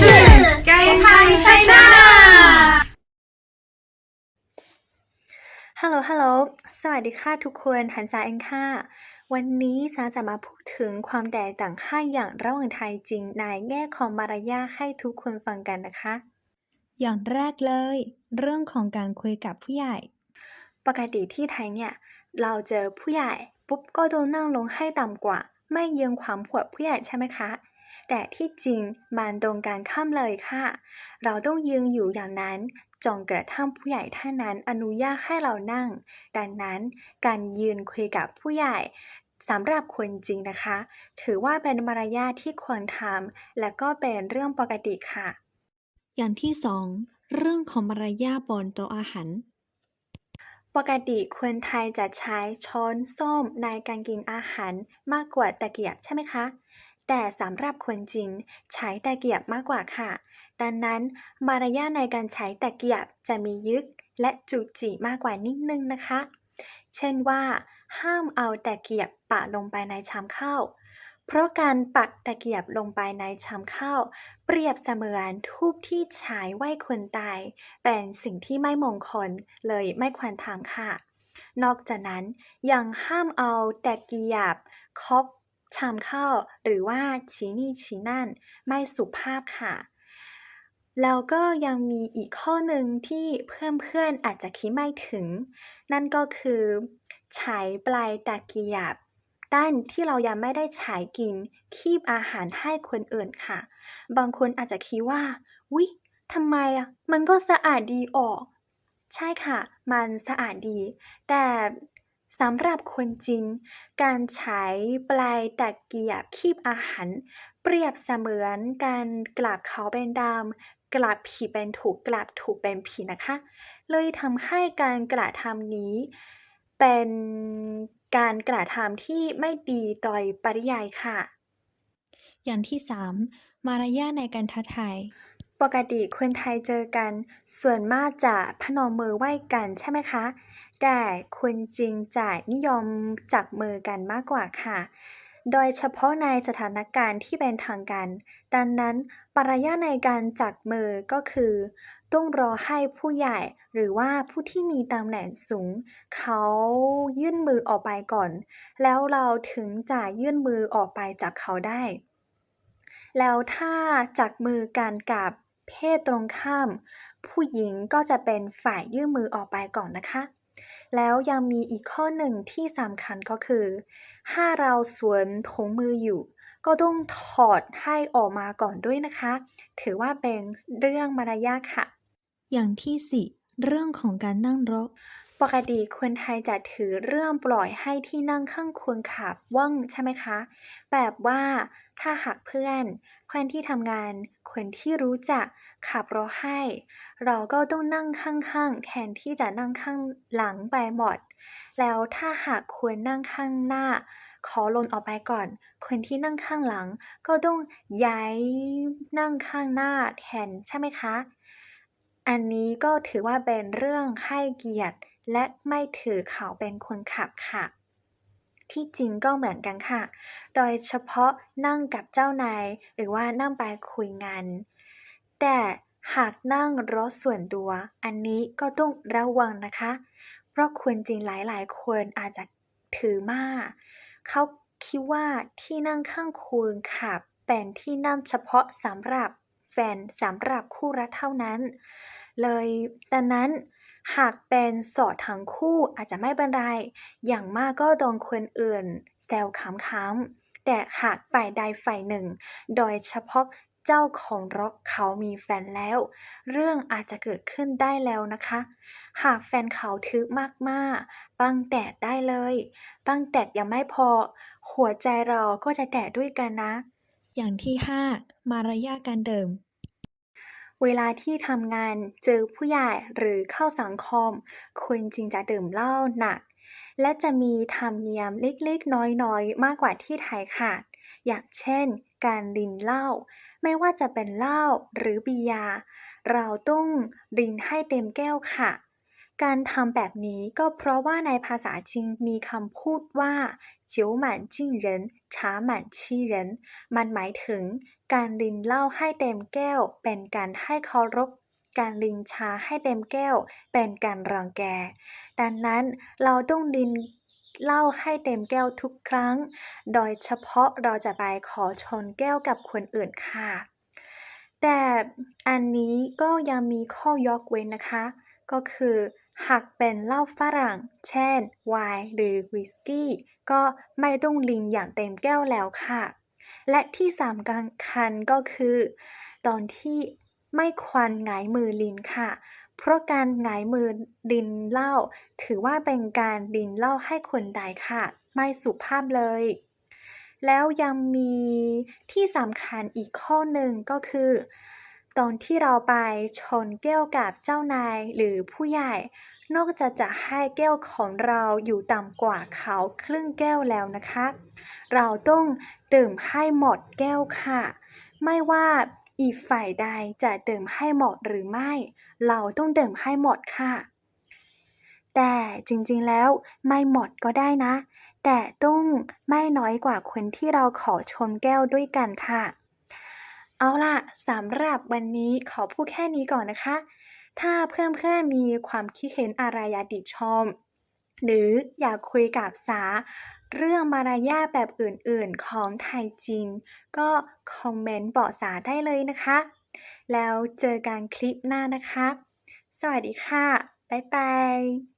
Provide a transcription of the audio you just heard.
是给海 China。 ฮัลโหล ฮัลโหล สวัสดีค่ะทุกคนหันษาเองค่ะ วันนี้สาจะมาพูดถึงความแตกต่างค่าอย่างระหว่างไทยจริงในแง่ของมารยาทให้ทุกคนฟังกันนะคะ อย่างแรกเลย เรื่องของการคุยกับผู้ใหญ่ ปกติที่ไทยเนี่ย เราเจอผู้ใหญ่ปุ๊บก็ต้องนั่งลงให้ต่ำกว่า ไม่ยืนขวางหัวผู้ใหญ่ใช่ไหมคะ แต่ที่จริงมันตรงการข้ามเลยค่ะ เราต้องยืนอยู่อย่างนั้นจนกระทั่งผู้ใหญ่ท่านนั้นอนุญาตให้เรานั่ง ดังนั้นการยืนคุยกับผู้ใหญ่สำหรับคนจริงนะคะ ถือว่าเป็นมารยาทที่ควรทำและก็เป็นเรื่องปกติค่ะ อย่างที่สองเรื่องของมารยาทบนโต๊ะอาหารปกติคนไทยจะใช้ช้อนส้อมในการกินอาหารมากกว่าตะเกียบใช่ไหมคะ แต่สำหรับคนจีนใช้ตะเกียบมากกว่าค่ะ ดังนั้นมารยาทในการใช้ตะเกียบจะมียึกและจุจิมากกว่านิดนึงนะคะ เช่นว่า ห้ามเอาตะเกียบปะลงไปในชามข้าว เพราะการปักตะเกียบลงไปในชามข้าว เปรียบเสมือนทูบที่ฉายไหว้คนตาย เป็นสิ่งที่ไม่มงคลเลยไม่ควรทำค่ะ นอกจากนั้นยังห้ามเอาตะเกียบคบ ชามข้าวหรือว่าชี้นี่ชี้นั่น ไม่สุภาพค่ะ แล้วก็ยังมีอีกข้อหนึ่งที่เพื่อนๆอาจจะคิดไม่ถึง นั่นก็คือใช้ปลายตะเกียบด้านที่เรายังไม่ได้ฉายกิน คีบอาหารให้คนอื่นค่ะ บางคนอาจจะคิดว่าวิทำไมอะ มันก็สะอาดดีออก ใช่ค่ะ มันสะอาดดี แต่ สำหรับคนจีนการใช้ปลายตะเกียบคีบอาหาร เปรียบเสมือนการกลับเขาเป็นดำกลับผีเป็นถูกกลับถูกเป็นผีนะคะ เลยทำให้การกระทำนี้ เป็นการกระทำที่ไม่ดีโดยปริยายค่ะ อย่างที่สามมารยาทในการทักทายปกติคนไทยเจอกัน ส่วนมากจะพนมมือไหว้กันใช่ไหมคะ แต่คนจีนจะนิยมจับมือกันมากกว่าค่ะ โดยเฉพาะในสถานการณ์ที่เป็นทางการ ดังนั้นปรยาในการจับมือก็คือ ต้องรอให้ผู้ใหญ่หรือว่าผู้ที่มีตำแหน่งสูง เขายื่นมือออกไปก่อน แล้วเราถึงจะยื่นมือออกไปจับเขาได้ แล้วถ้าจับมือกันกับเพศตรงข้าม ผู้หญิงก็จะเป็นฝ่ายยื่นมือออกไปก่อนนะคะ แล้วยังมีอีกข้อหนึ่งที่สำคัญก็คือ ถ้าเราสวมถุงมืออยู่ ก็ต้องถอดให้ออกมาก่อนด้วยนะคะ ถือว่าเป็นเรื่องมารยาทค่ะ อย่างที่สี่เรื่องของการนั่งรถ ปกติคนไทยจะถือเรื่องปล่อยให้ที่นั่งข้างคนขับว่างใช่ไหมคะ แบบว่าถ้าหากเพื่อนเพื่อนที่ทำงานคนที่รู้จักขับรถให้ เราก็ต้องนั่งข้างๆ แทนที่จะนั่งข้างหลังไปหมด แล้วถ้าหากควรนั่งข้างหน้า ขอลนออกไปก่อน คนที่นั่งข้างหลัง ก็ต้องย้ายนั่งข้างหน้าแทนใช่ไหมคะ อันนี้ก็ถือว่าเป็นเรื่องให้เกียรติ และไม่ถือเขาเป็นคนขับค่ะ ที่จริงก็เหมือนกันค่ะ โดยเฉพาะนั่งกับเจ้านายหรือว่านั่งไปคุยงาน แต่หากนั่งรถส่วนตัว อันนี้ก็ต้องระวังนะคะ เพราะคนจริงหลายๆ คนอาจจะถือมากเขาคิดว่าที่นั่งข้างคุณขับเป็นที่นั่งเฉพาะสำหรับแฟนสำหรับคู่รักเท่านั้น เลยดังนั้น หากเป็นโสดทั้งคู่อาจจะไม่เป็นไร อย่างมากก็โดนคนอื่นแซวขำๆ แต่หากฝ่ายใดฝ่ายหนึ่ง โดยเฉพาะเจ้าของรถเขามีแฟนแล้ว เรื่องอาจจะเกิดขึ้นได้แล้วนะคะ หากแฟนเขาทึกมากๆบังแตกได้เลย บังแตกยังไม่พอ หัวใจเราก็จะแตกด้วยกันนะ อย่างที่ห้ามารยาทการเดื่ม เวลาที่ทำงานเจอผู้ใหญ่หรือเข้าสังคมคุณจริงจะดื่มเหล้าหนัก และจะมีธรรมเนียมเล็กๆ น้อยๆ มากกว่าที่ไทยค่ะ อย่างเช่น การรินเหล้าไม่ว่าจะเป็นเหล้าหรือเบียร์เราต้องรินให้เต็มแก้วค่ะ การทำแบบนี้ก็เพราะว่าในภาษาจีนมีคำพูดว่าเจียวหมันจิ้งเหรินช้าหมันชี้เหรินมันหมายถึง การลินเหล้าให้เต็มแก้ว เป็นการให้เคารพ การลินชาให้เต็มแก้ว เป็นการรังแก ดังนั้นเราต้องลินเหล้าให้เต็มแก้วทุกครั้ง โดยเฉพาะเราจะไปขอชนแก้วกับคนอื่นค่ะ แต่อันนี้ก็ยังมีข้อยกเว้นนะคะ ก็คือ หากเป็นเหล้าฝรั่ง เช่น ไวน์หรือวิสกี้ ก็ไม่ต้องลินอย่างเต็มแก้วแล้วค่ะ และที่สำคัญก็คือ ตอนที่ไม่ควรหงายมือลินค่ะ เพราะการหงายมือลินเหล้าถือว่าเป็นการลินเหล้าให้คนใดค่ะ ไม่สุภาพเลย แล้วยังมีที่สำคัญอีกข้อหนึ่งก็คือ ตอนที่เราไปชนแก้วกับเจ้านายหรือผู้ใหญ่ นอกจากจะให้แก้วของเราอยู่ต่ำกว่าเขาครึ่งแก้วแล้วนะคะ เราต้องดื่มให้หมดแก้วค่ะ ไม่ว่าอีกฝ่ายใดจะดื่มให้หมดหรือไม่ เราต้องดื่มให้หมดค่ะ แต่จริงๆแล้วไม่หมดก็ได้นะ แต่ต้องไม่น้อยกว่าคนที่เราขอชนแก้วด้วยกันค่ะ เอาล่ะสำหรับวันนี้ขอพูดแค่นี้ก่อนนะคะ ถ้าเพื่อนๆมีความคิดเห็นอะไรอยากติชม หรืออยากคุยกับสา เรื่องมารยาแบบอื่นๆของไทยจีนก็คอมเมนต์บอกสาได้เลยนะคะ แล้วเจอกันคลิปหน้านะคะ สวัสดีค่ะ บ๊ายบาย